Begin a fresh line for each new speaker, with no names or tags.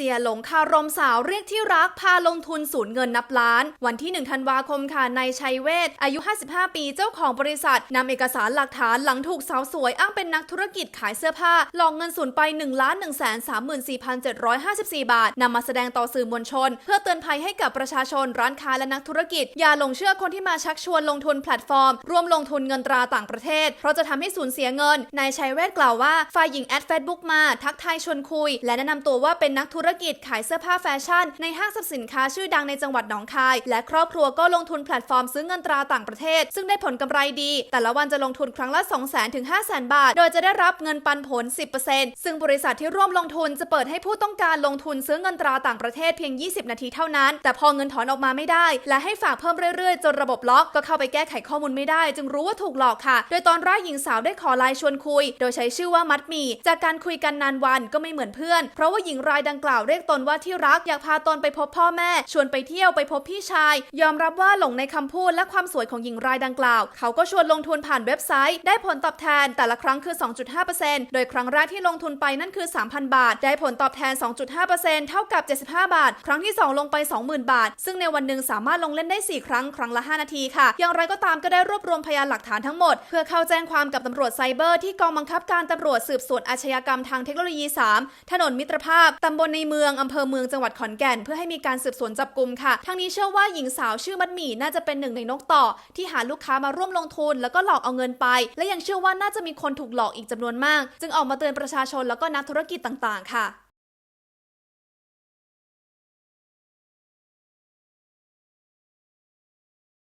เสียหลงคารมสาวเรียกที่รักพาลงทุนสูญเงินนับล้าน วันที่ 1 ธันวาคมค่ะนายชัยเวทอายุ 55 ปีเจ้าของบริษัทนำเอกสารหลักฐานหลังถูกสาวสวยอ้างเป็นนักธุรกิจขายเสื้อผ้าหลอกเงินสูญไป 1 1 3 4 7 5 4 บาทนำมาแสดงต่อสื่อมวลชน เพื่อเตือนภัยให้กับประชาชนร้านค้าและนักธุรกิจ อย่าหลงเชื่อคนที่มาชักชวนลงทุนแพลตฟอร์มร่วมลงทุนเงินตราต่างประเทศ เพราะจะทำให้สูญเสียเงินนายชัยเวทกล่าวว่าฝ่ายหญิงแอดเฟซบุ๊กมาทักทายชวนคุย และแนะนำตัวว่าเป็นนักธุรกิจขายเสื้อผ้าแฟชั่น ในห้างสรรพสินค้าชื่อดังในจังหวัดหนองคาย และครอบครัวก็ลงทุนแพลตฟอร์มซื้อเงินตราต่างประเทศ ซึ่งได้ผลกำไรดี แต่ละวันจะลงทุนครั้งละ 2 0 0 0 0 0ถึง5 0 0 0 0 บาท โดยจะได้รับเงินปันผล 10%ซึ่งบริษัทที่ร่วมลงทุนจะเปิดให้ผู้ต้องการลงทุนซื้อเงินตราต่างประเทศเพียง 20 นาทีเท่านั้น แต่พอเงินถอนออกมาไม่ได้ และให้ฝากเพิ่มเรื่อยๆ จนระบบล็อกก็เข้าไปแก้ไขข้อมูลไม่ได้ จึงรู้ว่าถูกหลอกค่ะ โดยตอนแรกหญิงสาวได้ขอไลน์ชวนคุย โดยใช้ชื่อว่ามัดหมีจากการคุยกันนานวันก็ไม่เหมือนเพื่อน เพราะว่าหญิงรายดังกล่าวเรียกตนว่าที่รักอยากพาตนไปพบพ่อแม่ ชวนไปเที่ยวไปพบพี่ชาย ยอมรับว่าหลงในคำพูดและความสวยของหญิงรายดังกล่าว เขาก็ชวนลงทุนผ่านเว็บไซต์ ได้ผลตอบแทนแต่ละครั้งคือ 2.5%โดยครั้งแรกที่ลงทุนไปนั่นคือ 3,000 บาท ได้ผลตอบแทน 2.5%เท่ากับ 75 บาท ครั้งที่ 2 ลงไป 20,000 บาท ซึ่งในวันหนึ่งสามารถลงเล่นได้ 4 ครั้งครั้งละ 5 นาทีค่ะ อย่างไรก็ตามก็ได้รวบรวมพยานหลักฐานทั้งหมด เพื่อเข้าแจ้งความกับตำรวจไซเบอร์ที่กองบังคับการตำรวจสืบสวนอาชญากรรมทางเทคโนโลยี 3 ถนนมิตรภาพตำบลในเมืองอำเภอเมืองจังหวัดขอนแก่น เพื่อให้มีการสืบสวนจับกลุ่มค่ะ ทั้งนี้เชื่อว่าหญิงสาวชื่อมัดหมี่น่าจะเป็นหนึ่งในนกต่อ ที่หาลูกค้ามาร่วมลงทุน แล้วก็หลอกเอาเงินไป และยังเชื่อว่าน่าจะมีคนถูกหลอกอีกจำนวนมาก จึงออกมาเตือนประชาชนแล้วก็นักธุรกิจต่างๆ ค่ะ